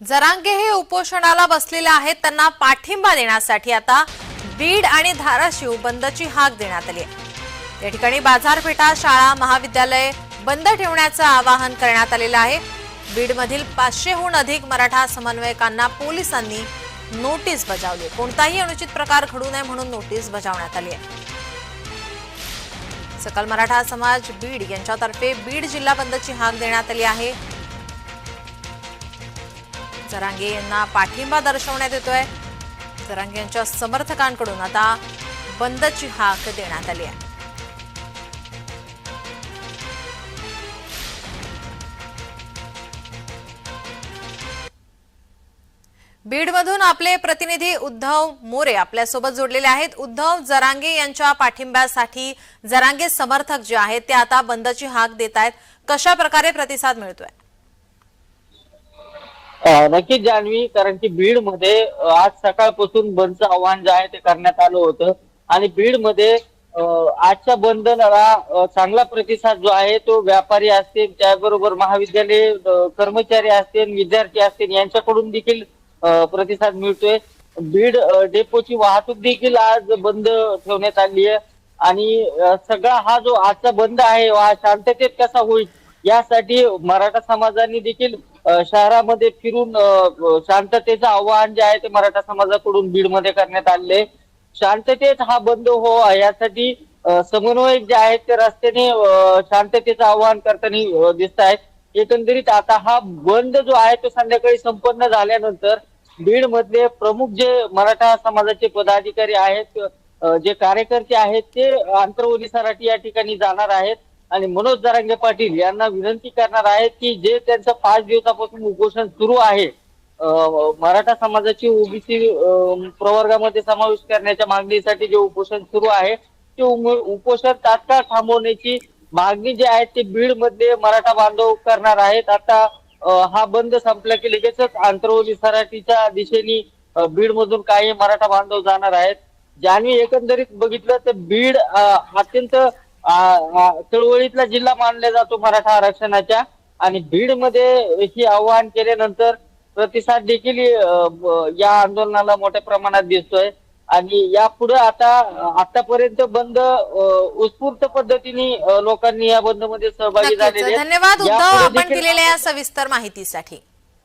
जरांगे हे उपोषणाला बसलेले आहेत. त्यांना पाठिंबा देण्यासाठी आता बीड आणि धाराशिव बंदची हाक देण्यात आली आहे. या ठिकाणी बाजारपेठा शाळा महाविद्यालय बंद ठेवण्याचं आवाहन करण्यात आलेलं आहे. बीडमधील पाचशेहून अधिक मराठा समन्वयकांना पोलिसांनी नोटीस बजावली कोणताही अनुचित प्रकार घडू नये म्हणून नोटीस बजावण्यात आली आहे. सकल मराठा समाज बीड यांच्यातर्फे बीड जिल्हा बंदची हाक देण्यात आली आहे. जरांगे यांना पाठिंबा दर्शवण्यात येतोय. जरांगे यांच्या समर्थकांकडून आता बंदची हाक देण्यात आली आहे. बीडमधून आपले प्रतिनिधी उद्धव मोरे आपल्यासोबत जोडलेले आहेत. उद्धव जरांगे यांच्या पाठिंब्यासाठी जरांगे समर्थक जे आहेत ते आता बंदची हाक देत आहेत कशा प्रकारे प्रतिसाद मिळतोय? नक्कीच जान्हवी कारण की बीडमध्ये आज सकाळपासून बंदचं आव्हान जे आहे ते करण्यात आलं होतं. आणि बीडमध्ये आजच्या बंदला चांगला प्रतिसाद जो आहे तो व्यापारी असतील त्याबरोबर महाविद्यालय कर्मचारी असतील विद्यार्थी असतील यांच्याकडून देखील प्रतिसाद मिळतोय. बीड डेपोची वाहतूक देखील आज बंद ठेवण्यात आली आहे. आणि सगळा हा जो आजचा बंद आहे हा शांततेत कसा होईल यासाठी मराठा समाजाने देखील शहरामध्ये फिरून शांततेचं आवाहन जे आहे ते मराठा समाजाकडून बीडमध्ये करण्यात आले शांततेत हा बंद हो यासाठी समन्वयक जे आहेत ते रस्त्याने शांततेचं आवाहन करताना दिसत आहेत एकंदरीत आता हा बंद जो आहे तो संध्याकाळी संपन्न झाल्यानंतर बीड मधले प्रमुख जे मराठा समाजाचे पदाधिकारी आहेत जे कार्यकर्ते आहेत ते आंतरवली सराठी या ठिकाणी जाणार आहेत. आणि मनोज दरांगे पाटील यांना विनंती करणार आहेत की जे त्यांचं पाच दिवसापासून उपोषण सुरू आहे मराठा समाजाची ओबीसी प्रवर्गामध्ये समावेश करण्याच्या मागणीसाठी जे उपोषण सुरू आहे ते उपोषण तात्काळ थांबवण्याची मागणी जी आहे ते बीडमध्ये मराठा बांधव करणार आहेत. आता हा बंद संपला की लगेचच आंतरवली सराठीच्या दिशेने बीड मधून काही मराठा बांधव जाणार आहेत. ज्यांनी एकंदरीत बघितलं तर बीड अत्यंत चळवळीतला जिल्हा मानला जातो मराठा आरक्षणाच्या. आणि बीडमध्ये ही आवाहन केल्यानंतर प्रतिसाद देखील या आंदोलनाला मोठ्या प्रमाणात दिसतोय. आणि यापुढे आता आतापर्यंत बंद उत्स्फूर्त पद्धतीने लोकांनी या बंदमध्ये सहभागी झालेले. धन्यवाद उद्धव. आपण दिलेल्या या सविस्तर माहितीसाठी.